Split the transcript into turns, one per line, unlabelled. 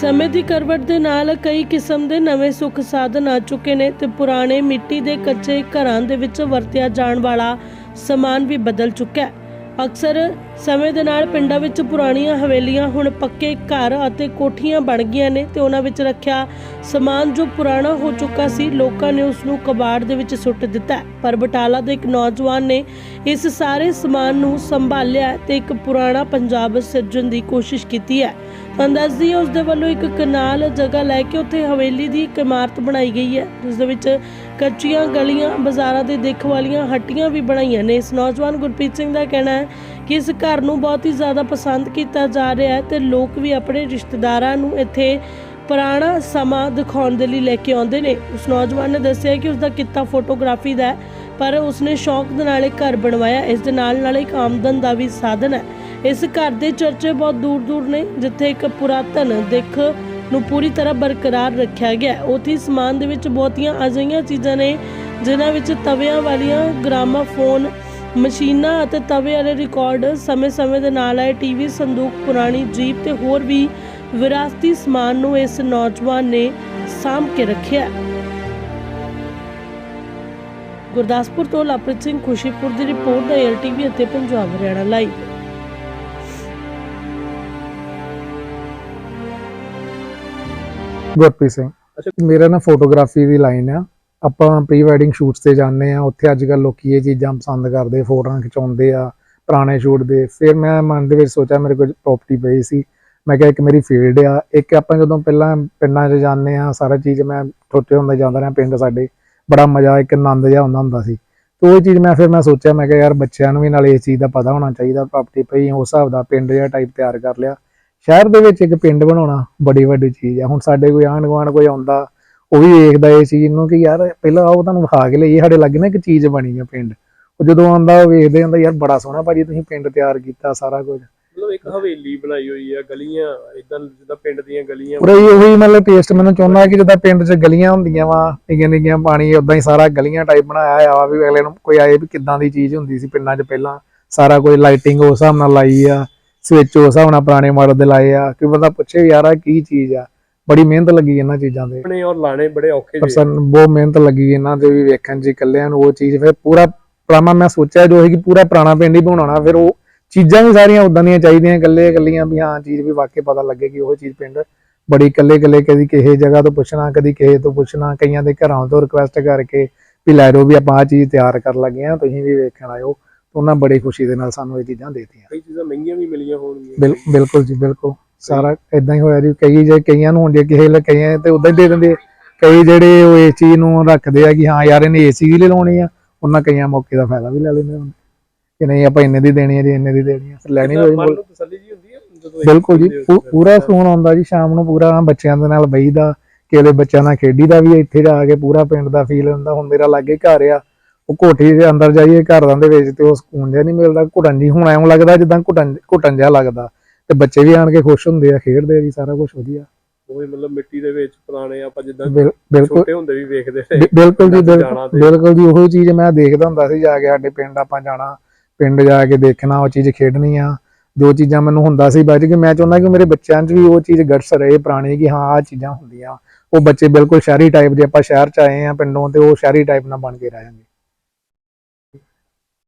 ਸਮੇਂ ਦੀ ਕਰਵਟ ਦੇ ਨਾਲ ਕਈ ਕਿਸਮ ਦੇ ਨਵੇਂ ਸੁੱਖ ਸਾਧਨ ਆ ਚੁੱਕੇ ਨੇ ਤੇ ਪੁਰਾਣੇ ਮਿੱਟੀ ਦੇ ਕੱਚੇ ਘਰਾਂ ਦੇ ਵਿੱਚ ਵਰਤਿਆ ਜਾਣ ਵਾਲਾ ਸਮਾਨ ਵੀ ਬਦਲ ਚੁੱਕਾ ਹੈ। ਅਕਸਰ ਸਮੇਂ ਦੇ ਨਾਲ ਪਿੰਡਾਂ ਵਿੱਚ ਪੁਰਾਣੀਆਂ ਹਵੇਲੀਆਂ ਹੁਣ ਪੱਕੇ ਘਰ ਅਤੇ ਕੋਠੀਆਂ ਬਣ ਗਈਆਂ ਨੇ ਤੇ ਉਹਨਾਂ ਵਿੱਚ ਰੱਖਿਆ ਸਮਾਨ ਜੋ ਪੁਰਾਣਾ ਹੋ ਚੁੱਕਾ ਸੀ, ਲੋਕਾਂ ਨੇ ਉਸ ਨੂੰ ਕਬਾੜ ਦੇ ਵਿੱਚ ਸੁੱਟ ਦਿੱਤਾ ਪਰ ਬਟਾਲਾ ਦੇ ਇੱਕ ਨੌਜਵਾਨ ਨੇ ਇਸ ਸਾਰੇ ਸਮਾਨ ਨੂੰ ਸੰਭਾਲਿਆ ਹੈ ਤੇ ਇੱਕ ਪੁਰਾਣਾ ਪੰਜਾਬ ਸਿਰਜਣ ਦੀ ਕੋਸ਼ਿਸ਼ ਕੀਤੀ ਹੈ। ਤੁਹਾਨੂੰ ਦੱਸਦੀ ਹਾਂ ਉਸ ਦੇ ਵੱਲੋਂ ਇੱਕ ਕਨਾਲ ਜਗ੍ਹਾ ਲੈ ਕੇ ਉੱਥੇ ਹਵੇਲੀ ਦੀ ਇੱਕ ਇਮਾਰਤ ਬਣਾਈ ਗਈ ਹੈ। ਜਿਸ ਦੇ ਵਿੱਚ ਕੱਚੀਆਂ ਗਲੀਆਂ, ਬਾਜ਼ਾਰਾਂ ਦੇ ਦੇਖ ਵਾਲੀਆਂ ਹੱਟੀਆਂ ਵੀ ਬਣਾਈਆਂ ਨੇ। ਇਸ ਨੌਜਵਾਨ ਗੁਰਪ੍ਰੀਤ ਸਿੰਘ ਦਾ ਕਹਿਣਾ ਹੈ ਕਿ ਇਸ ਘਰ ਨੂੰ ਬਹੁਤ ਹੀ ਜ਼ਿਆਦਾ ਪਸੰਦ ਕੀਤਾ ਜਾ ਰਿਹਾ ਹੈ ਤੇ ਲੋਕ ਵੀ ਆਪਣੇ ਰਿਸ਼ਤੇਦਾਰਾਂ ਨੂੰ ਇੱਥੇ ਪੁਰਾਣਾ ਸਮਾਂ ਦਿਖਾਉਣ ਦੇ ਲਈ ਲੈ ਕੇ ਆਉਂਦੇ ਨੇ। ਉਸ ਨੌਜਵਾਨ ਨੇ ਦੱਸਿਆ ਕਿ ਉਸ ਦਾ ਕਿੱਤਾ ਫੋਟੋਗ੍ਰਾਫੀ ਦਾ ਹੈ, ਪਰ ਉਸਨੇ ਸ਼ੌਕ ਦੇ ਨਾਲ ਇੱਕ ਘਰ ਬਣਵਾਇਆ। ਇਸ ਦੇ ਨਾਲ ਨਾਲ ਇੱਕ ਆਮਦਨ ਦਾ ਵੀ ਸਾਧਨ ਹੈ। ਇਸ ਘਰ ਦੇ ਚਰਚੇ ਬਹੁਤ ਦੂਰ ਦੂਰ ਨੇ, ਜਿੱਥੇ ਇੱਕ ਪੁਰਾਤਨ ਦਿੱਖ ਨੂੰ ਪੂਰੀ ਤਰ੍ਹਾਂ ਬਰਕਰਾਰ ਰੱਖਿਆ ਗਿਆ ਹੈ। ਸਮਾਨ ਦੇ ਵਿੱਚ ਬਹੁਤੀਆਂ ਅਜਿਹੀਆਂ ਚੀਜ਼ਾਂ ਨੇ, ਜਿਨ੍ਹਾਂ ਵਿੱਚ ਤਵਿਆਂ ਵਾਲੀਆਂ ਗ੍ਰਾਮਾਫੋਨ, ਮਸ਼ੀਨਾਂ ਅਤੇ ਤਵੇ ਵਾਲੇ ਰਿਕਾਰਡ ਸਮੇਂ-ਸਮੇਂ ਦੇ ਨਾਲ ਆਏ ਟੀਵੀ, ਸੰਦੂਕ, ਪੁਰਾਣੀ ਜੀਪ ਤੇ ਹੋਰ ਵੀ ਵਿਰਾਸਤੀ ਸਮਾਨ ਨੂੰ ਇਸ ਨੌਜਵਾਨ ਨੇ ਸਾਂਭ ਕੇ ਰੱਖਿਆ ਗੁਰਦਾਸਪੁਰ ਤੋਂ ਲਵਪ੍ਰੀਤ ਸਿੰਘ ਖੁਸ਼ੀਪੁਰ ਦੀ ਰਿਪੋਰਟ ਦਾ ਅਤੇ ਪੰਜਾਬ ਹਰਿਆਣਾ ਲਾਈਵ
ਗੁਰਪ੍ਰੀਤ ਸਿੰਘ।
ਅੱਛਾ।
ਮੇਰਾ ਨਾ ਫੋਟੋਗ੍ਰਾਫੀ ਦੀ ਲਾਈਨ ਆ। ਆਪਾਂ ਪ੍ਰੀ ਵੈਡਿੰਗ ਸ਼ੂਟਸ ਤੇ ਜਾਂਦੇ ਆ। ਉੱਥੇ ਅੱਜ ਕੱਲ ਲੋਕੀ ਇਹ ਚੀਜ਼ਾਂ ਪਸੰਦ ਕਰਦੇ ਫੋਟੋਆਂ ਖਿਚਾਉਂਦੇ ਆ ਪੁਰਾਣੇ ਸ਼ੂਟ ਦੇ। ਫਿਰ ਮੈਂ ਮਨ ਦੇ ਵਿੱਚ ਸੋਚਿਆ ਮੇਰੇ ਕੋਲ ਪ੍ਰਾਪਰਟੀ ਪਈ ਸੀ। ਮੈਂ ਕਿਹਾ ਇੱਕ ਮੇਰੀ ਫੀਲਡ ਆ। ਇੱਕ ਆਪਾਂ ਜਦੋਂ ਪਹਿਲਾਂ ਪਿੰਡਾਂ 'ਚ ਜਾਂਦੇ ਆ ਸਾਰਾ ਚੀਜ਼ ਮੈਂ ਛੋਟੇ ਹੁੰਦੇ ਜਾਂਦਾ ਰਿਹਾ ਪਿੰਡ ਸਾਡੇ। ਬੜਾ ਮਜ਼ਾ ਇੱਕ ਆਨੰਦ ਜਿਹਾ ਹੁੰਦਾ ਹੁੰਦਾ ਸੀ। ਤੇ ਉਹ ਚੀਜ਼ ਮੈਂ ਫਿਰ ਮੈਂ ਸੋਚਿਆ ਮੈਂ ਕਿਹਾ ਯਾਰ ਬੱਚਿਆਂ ਨੂੰ ਵੀ ਨਾਲ ਇਸ ਚੀਜ਼ ਦਾ ਪਤਾ ਹੋਣਾ ਚਾਹੀਦਾ। ਪ੍ਰਾਪਰਟੀ ਪਈ ਉਸ ਹਿਸਾਬ ਦਾ ਪਿੰਡ ਜਿਹਾ ਟਾਈਪ ਤਿਆਰ ਕਰ ਲਿਆ। ਸ਼ਹਿਰ ਦੇ ਵਿੱਚ ਇੱਕ ਪਿੰਡ ਬਣਾਉਣਾ ਬੜੀ ਵੱਡੀ ਚੀਜ਼ ਆ। ਹੁਣ ਸਾਡੇ ਕੋਈ ਆਂਢ ਗੁਆਂਢ ਕੋਈ ਆਉਂਦਾ ਉਹ ਵੀ ਵੇਖਦਾ ਇਹ ਚੀਜ਼ ਨੂੰ ਕਿ ਯਾਰ ਪਹਿਲਾਂ ਆਓ ਤੁਹਾਨੂੰ ਵਿਖਾ ਕੇ ਲਈਏ ਸਾਡੇ ਲੱਗੇ ਨਾ ਇੱਕ ਚੀਜ਼ ਬਣੀ ਆ ਪਿੰਡ। ਉਹ ਜਦੋਂ ਆਉਂਦਾ ਉਹ ਵੇਖਦੇ ਹੁੰਦਾ ਯਾਰ ਬੜਾ ਸੋਹਣਾ ਭਾਜੀ ਤੁਸੀਂ ਪਿੰਡ ਤਿਆਰ ਕੀਤਾ ਸਾਰਾ ਕੁਝ।
ਮਤਲਬ ਇੱਕ ਹਵੇਲੀ ਬਣਾਈ ਹੋਈ ਆ ਗਲੀਆਂ ਇਦਾਂ ਜਿੱਦਾਂ ਪਿੰਡ ਦੀਆਂ ਗਲੀਆਂ।
ਪੂਰਾ ਹੀ ਉਹੀ ਮਤਲਬ ਟੇਸਟ ਮੈਨੂੰ ਚਾਹੁੰਦਾ ਕਿ ਜਿੱਦਾਂ ਪਿੰਡ 'ਚ ਗਲੀਆਂ ਹੁੰਦੀਆਂ ਵਾ ਨਿੱਕੀਆਂ ਨਿੱਕੀਆਂ ਪਾਣੀ ਉਦਾਂ ਹੀ ਸਾਰਾ ਗਲੀਆਂ ਟਾਈਪ ਬਣਾਇਆ ਆ ਵੀ ਅਗਲੇ ਨੂੰ ਕੋਈ ਆਏ ਵੀ ਕਿੱਦਾਂ ਦੀ ਚੀਜ਼ ਹੁੰਦੀ ਸੀ ਪਿੰਡਾਂ 'ਚ ਪਹਿਲਾਂ। ਸਾਰਾ ਕੁਝ ਲਾਈਟਿੰਗ ਉਸ ਹਿਸਾਬ ਨਾਲ ਲਾਈ ਆ। ਸਵਿਚ ਉਸ ਹਿਸਾਬ ਨਾਲ ਪੁਰਾਣੇ ਮਾਡਲ ਦੇ ਲਾਏ ਆ ਕਿ ਬੰਦਾ ਪੁੱਛੇ ਵੀ ਯਾਰ ਆ ਕੀ ਚੀਜ਼ ਆ? ਬੜੀ ਮਿਹਨਤ ਲੱਗੀ ਇਹਨਾਂ ਚੀਜ਼ਾਂ ਤੇ।
ਆਪਣੇ ਔਰ ਲਾਣੇ ਬੜੇ ਔਖੇ ਜੇ
ਪਰਸਨ ਬਹੁਤ ਮਿਹਨਤ ਲੱਗੀ ਇਹਨਾਂ ਦੇ ਵੀ ਵੇਖਣ 'ਚ ਇਕੱਲਿਆਂ ਨੂੰ ਉਹ ਚੀਜ਼ ਫਿਰ ਪੂਰਾ ਪੁਰਾਣਾ ਮੈਂ ਸੋਚਿਆ ਜੋ ਹੈ ਕਿ ਪੂਰਾ ਪੁਰਾਣਾ ਪਿੰਡ ਹੀ ਬਣਾਉਣਾ ਫਿਰ ਉਹ ਚੀਜ਼ਾਂ ਵੀ ਸਾਰੀਆਂ ਉਦਾਂ ਦੀਆਂ ਚਾਹੀਦੀਆਂ ਇਕੱਲੇ ਇਕੱਲੀਆਂ ਵੀ ਹਾਂ ਚੀਜ਼ ਵੀ ਵਾਕਈ ਪਤਾ ਲੱਗੇ ਕਿ ਉਹ ਚੀਜ਼ ਪਿੰਡ ਬੜੀ ਇਕੱਲੇ ਇਕੱਲੇ ਕਦੀ ਕਿਸੇ ਜਗ੍ਹਾ ਤੋਂ ਪੁੱਛਣਾ ਕਦੀ ਕਿਸੇ ਤੋਂ ਪੁੱਛਣਾ ਕਈਆਂ ਦੇ ਘਰਾਂ ਤੋਂ ਰਿਕੁਐਸਟ ਕਰਕੇ ਵੀ ਲੈ ਜਾਓ ਵੀ ਆਪਾਂ ਆ ਚੀਜ਼ ਤਿਆਰ ਕਰ ਲੱਗੇ ਆ ਤੁਸੀਂ ਵੀ ਵੇਖਣ ਆਇਓ। ਉਹਨਾਂ ਬੜੀ ਖੁਸ਼ੀ ਦੇ ਨਾਲ ਸਾਨੂੰ ਇਹ ਚੀਜ਼ਾਂ ਦੇਤੀਆਂ।
ਕਈ ਚੀਜ਼ਾਂ ਮਹਿੰਗੀਆਂ ਵੀ ਮਿਲੀਆਂ ਹੋਣਗੀਆਂ।
ਬਿਲ- ਬਿਲਕੁਲ ਜੀ ਬਿਲਕੁਲ। ਸਾਰਾ ਇਦਾਂ ਹੀ ਹੋਇਆ ਜੀ ਕਈ ਜੇ ਕਈਆਂ ਨੂੰ ਹੁੰਦੇ ਕਿਸੇ ਵੇਲੇ ਕਈਆਂ ਤੇ ਉਦਾਂ ਹੀ ਦੇ ਦਿੰਦੇ। ਕਈ ਜਿਹੜੇ ਉਹ ਇਸ ਚੀਜ਼ ਨੂੰ ਰੱਖਦੇ ਆ ਕਿ ਹਾਂ ਯਾਰ ਇਹਨੇ ਏਸੀ ਵੀ ਲਾਉਣੀ ਆ ਉਹਨਾਂ ਕਈਆਂ ਮੌਕੇ ਦਾ ਫਾਇਦਾ ਵੀ ਲੈ ਲੈਂਦੇ ਹੁੰਦੇ ਕਿ ਨਹੀਂ ਆਪਾਂ ਇੰਨੇ ਦੀ ਦੇਣੀ ਹੈ ਜੀ ਇੰਨੇ ਦੀ ਦੇਣੀ ਹੈ ਲੈਣੀ ਹੋਈ
ਮਨ ਨੂੰ ਤਸੱਲੀ ਜੀ ਹੁੰਦੀ ਹੈ
ਬਿਲਕੁਲ ਜੀ ਪੂਰਾ ਫੋਨ ਆਉਂਦਾ ਜੀ ਸ਼ਾਮ ਨੂੰ ਪੂਰਾ ਬੱਚਿਆਂ ਦੇ ਨਾਲ ਬਈਦਾ ਕਿਹੜੇ ਬੱਚਿਆਂ ਨਾਲ ਖੇਡੀਦਾ ਵੀ ਇੱਥੇ ਜਾ ਕੇ ਪੂਰਾ ਪਿੰਡ ਦਾ ਫੀਲ ਹੁੰਦਾ ਹੁਣ ਮੇਰਾ ਲਾਗੇ ਘਰ ਆ ਉਹ ਕੋਠੀ ਦੇ ਅੰਦਰ ਜਾਈਏ ਘਰਾਂ ਦੇ ਵਿੱਚ ਤੇ ਉਹ ਸਕੂਨ ਜਿਹਾ ਨਹੀਂ ਮਿਲਦਾ ਘੁਟਣ ਜੀ ਹੁਣ ਐਂ ਲੱਗਦਾ ਜਿੱਦਾਂ ਘੁਟਣ ਘੁਟਣ ਜਿਹਾ ਲੱਗਦਾ। ਤੇ ਬੱਚੇ ਵੀ ਆਣ ਕੇ ਖੁਸ਼ ਹੁੰਦੇ ਆ ਖੇਡਦੇ ਆ ਜੀ ਸਾਰਾ ਕੁਝ ਵਧੀਆ।
ਉਹ ਮਤਲਬ ਮਿੱਟੀ ਦੇ ਵਿੱਚ ਪੁਰਾਣੇ ਆਪਾਂ ਜਿੱਦਾਂ ਛੋਟੇ ਹੁੰਦੇ ਵੀ ਵੇਖਦੇ
ਬਿ- ਬਿਲਕੁਲ ਜੀ ਬਿਲਕੁਲ ਜੀ ਉਹੀ ਚੀਜ਼ ਮੈਂ ਦੇਖਦਾ ਹੁੰਦਾ ਸੀ ਜਾ ਕੇ ਸਾਡੇ ਪਿੰਡ ਆਪਾਂ ਜਾਣਾ ਪਿੰਡ ਜਾ ਕੇ ਦੇਖਣਾ ਉਹ ਚੀਜ਼ ਖੇਡਣੀ ਆ। ਜੋ ਚੀਜ਼ਾਂ ਮੈਨੂੰ ਹੁੰਦਾ ਸੀ ਬਾਅਦ ਕਿ ਮੈਂ ਚਾਹੁੰਦਾ ਕਿ ਮੇਰੇ ਬੱਚਿਆਂ 'ਚ ਵੀ ਉਹ ਚੀਜ਼ ਗਟਸ ਰਹੇ ਪੁਰਾਣੀ ਕਿ ਹਾਂ ਆ ਚੀਜ਼ਾਂ ਹੁੰਦੀਆਂ। ਉਹ ਬੱਚੇ ਬਿਲਕੁਲ ਸ਼ਹਿਰੀ ਟਾਈਪ ਦੇ ਆਪਾਂ ਸ਼ਹਿਰ 'ਚ ਆਏ ਆ ਪਿੰਡੋਂ ਤੇ ਉਹ ਸ਼ਹਿਰੀ ਟਾਈਪ ਨਾਲ ਬਣ ਕੇ ਰਹਿ ਜਾਣਗੇ